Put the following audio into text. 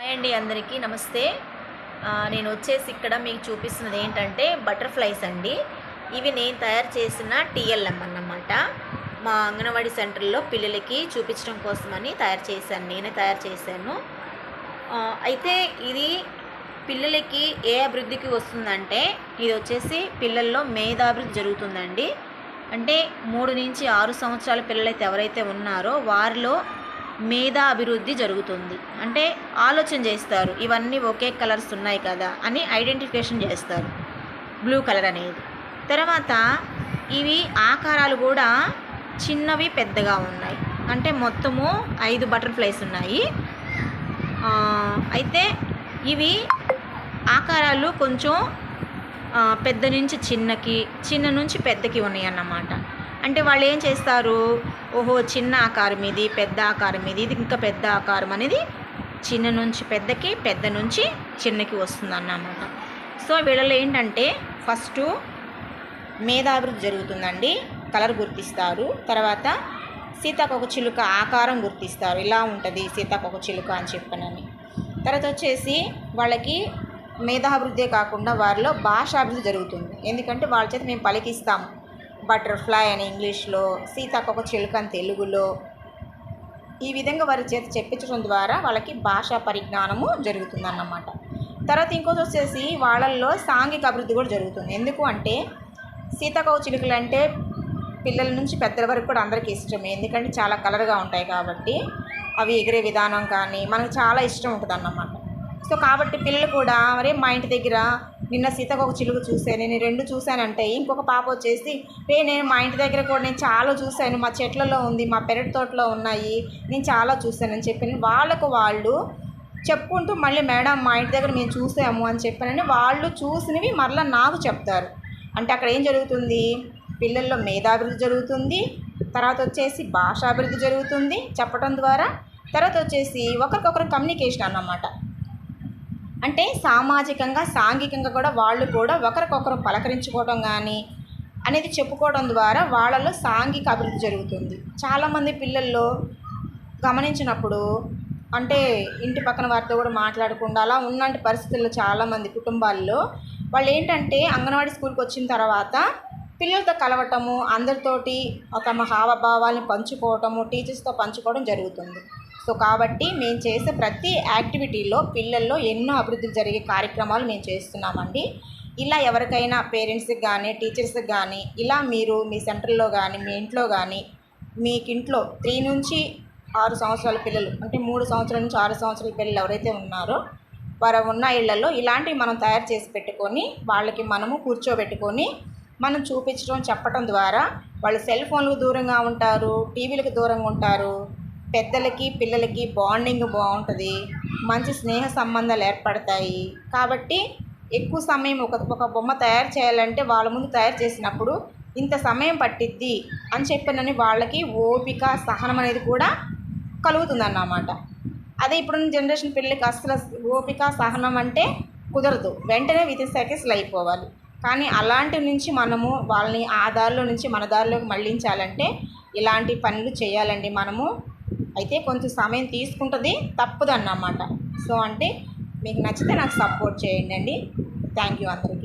Hi అండి అందరికీ నమస్తే. నేను వచ్చేసి ఇక్కడ మీకు చూపిస్తున్నది ఏంటంటే బటర్ఫ్లైస్ అండి. ఇవి నేను తయారు చేసిన టీఎల్ఎం అన్నమాట. మా అంగన్వాడీ సెంటర్లో పిల్లలకి చూపించడం కోసమని తయారు చేశాను నేనే తయారు చేశాను. అయితే ఇది పిల్లలకి ఏ అభివృద్ధికి వస్తుందంటే ఇది వచ్చేసి పిల్లల్లో మేధాభివృద్ధి జరుగుతుందండి. అంటే మూడు నుంచి ఆరు సంవత్సరాల పిల్లలైతే ఎవరైతే ఉన్నారో వారిలో మేధా అభివృద్ధి జరుగుతుంది. అంటే ఆలోచన చేస్తారు ఇవన్నీ ఒకే కలర్స్ ఉన్నాయి కదా అని ఐడెంటిఫికేషన్ చేస్తారు. బ్లూ కలర్ అనేది. తర్వాత ఇవి ఆకారాలు కూడా చిన్నవి పెద్దగా ఉన్నాయి. అంటే మొత్తము ఐదు బటర్ఫ్లైస్ ఉన్నాయి. అయితే ఇవి ఆకారాలు కొంచెం పెద్ద నుంచి చిన్నకి చిన్న నుంచి పెద్దకి ఉన్నాయి అన్నమాట అంటే వాళ్ళు ఏం చేస్తారు? ఓహో చిన్న ఆకారం ఇది పెద్ద ఆకారం ఇది ఇది ఇంకా పెద్ద ఆకారం అనేది చిన్న నుంచి పెద్దకి పెద్ద నుంచి చిన్నకి వస్తుంది అన్నమాట సో వీళ్ళలో ఏంటంటే ఫస్ట్ మేధాభివృద్ధి జరుగుతుందండి. కలర్ గుర్తిస్తారు. తర్వాత సీతాకొక చిలుక ఆకారం గుర్తిస్తారు. ఇలా ఉంటుంది సీతాకొక చిలుక అని చెప్పనని. తర్వాత వచ్చేసి వాళ్ళకి మేధాభివృద్ధే కాకుండా వారిలో భాషాభివృద్ధి జరుగుతుంది. ఎందుకంటే వాళ్ళ చేత మేము పలికిస్తాము. బటర్ఫ్లై అని ఇంగ్లీష్లో సీతాకొక చిలుక అని తెలుగులో ఈ విధంగా వారి చేత చెప్పించడం ద్వారా వాళ్ళకి భాషా పరిజ్ఞానము జరుగుతుందన్నమాట. తర్వాత ఇంకోటి వచ్చేసి వాళ్ళల్లో సాంఘిక అభివృద్ధి కూడా జరుగుతుంది. ఎందుకు అంటే సీతాకోక చిలుకలు అంటే పిల్లల నుంచి పెద్దల వరకు కూడా అందరికీ ఇష్టమే. ఎందుకంటే చాలా కలర్గా ఉంటాయి కాబట్టి అవి ఎగిరే విధానం కానీ మనకు చాలా ఇష్టం ఉంటుంది అన్నమాట సో కాబట్టి పిల్లలు కూడా మరి మా ఇంటి దగ్గర నిన్న సీతకొక చిలుక చూశాను నేను రెండు చూశానంటే ఇంకొక పాప వచ్చేసి రే నేను మా ఇంటి దగ్గర కూడా నేను చాలా చూశాను మా చెట్లలో ఉంది మా పెరటి తోటలో ఉన్నాయి నేను చాలా చూశానని చెప్పి వాళ్ళకు వాళ్ళు చెప్పుకుంటూ మళ్ళీ మేడం మా ఇంటి దగ్గర మేము చూసాము అని చెప్పానని వాళ్ళు చూసినవి మరలా నాకు చెప్తారు. అంటే అక్కడ ఏం జరుగుతుంది? పిల్లల్లో మేధాభివృద్ధి జరుగుతుంది తర్వాత వచ్చేసి భాషాభివృద్ధి జరుగుతుంది చెప్పడం ద్వారా తర్వాత వచ్చేసి ఒకరికొకరు కమ్యూనికేషన్ అన్నమాట. అంటే సామాజికంగా సాంఘికంగా కూడా వాళ్ళు కూడా ఒకరికొకరు పలకరించుకోవడం కానీ అనేది చెప్పుకోవడం ద్వారా వాళ్ళలో సాంఘిక అభివృద్ధి జరుగుతుంది. చాలామంది పిల్లల్లో గమనించినప్పుడు అంటే ఇంటి పక్కన వారితో కూడా మాట్లాడకుండా అలా ఉన్నంటి పరిస్థితుల్లో చాలామంది కుటుంబాల్లో వాళ్ళు ఏంటంటే అంగన్వాడీ స్కూల్కి వచ్చిన తర్వాత పిల్లలతో కలవటము అందరితోటి తమ హావభావాలను పంచుకోవటము టీచర్స్తో పంచుకోవడం జరుగుతుంది. సో కాబట్టి మేము చేసే ప్రతి యాక్టివిటీలో పిల్లల్లో ఎన్నో అభివృద్ధి జరిగే కార్యక్రమాలు మేము చేస్తున్నామండి. ఇలా ఎవరికైనా పేరెంట్స్కి కానీ టీచర్స్కి కానీ ఇలా మీరు మీ సెంటర్లో కానీ మీ ఇంట్లో కానీ మీకు ఇంట్లో త్రీ నుంచి ఆరు సంవత్సరాల పిల్లలు అంటే మూడు సంవత్సరాల నుంచి ఆరు సంవత్సరాల పిల్లలు ఎవరైతే ఉన్నారో వారు ఉన్న ఇళ్ళలో ఇలాంటివి మనం తయారు చేసి పెట్టుకొని వాళ్ళకి మనము కూర్చోబెట్టుకొని మనం చూపించడం చెప్పడం ద్వారా వాళ్ళు సెల్ ఫోన్లకు దూరంగా ఉంటారు టీవీలకు దూరంగా ఉంటారు పెద్దలకి పిల్లలకి బాండింగ్ బాగుంటుంది. మంచి స్నేహ సంబంధాలు ఏర్పడతాయి. కాబట్టి ఎక్కువ సమయం ఒక ఒక బొమ్మ తయారు చేయాలంటే వాళ్ళ ముందు తయారు చేసినప్పుడు ఇంత సమయం పట్టిద్ది అని చెప్పినని వాళ్ళకి ఓపిక సహనం అనేది కూడా కలుగుతుందన్నమాట. అదే ఇప్పుడున్న జనరేషన్ పిల్లలకి అసలు ఓపిక సహనం అంటే కుదరదు. వెంటనే విత్ సెకండ్స్లో అయిపోవాలి. కానీ అలాంటి నుంచి మనము వాళ్ళని ఆ దారిలో నుంచి మన దారిలోకి మళ్ళించాలంటే ఇలాంటి పనులు చేయాలండి మనము. అయితే కొంచెం సమయం తీసుకుంటుంది తప్పదన్నమాట. సో అంటే మీకు నచ్చితే నాకు సపోర్ట్ చేయండి అండి. థ్యాంక్ యూ అందరికీ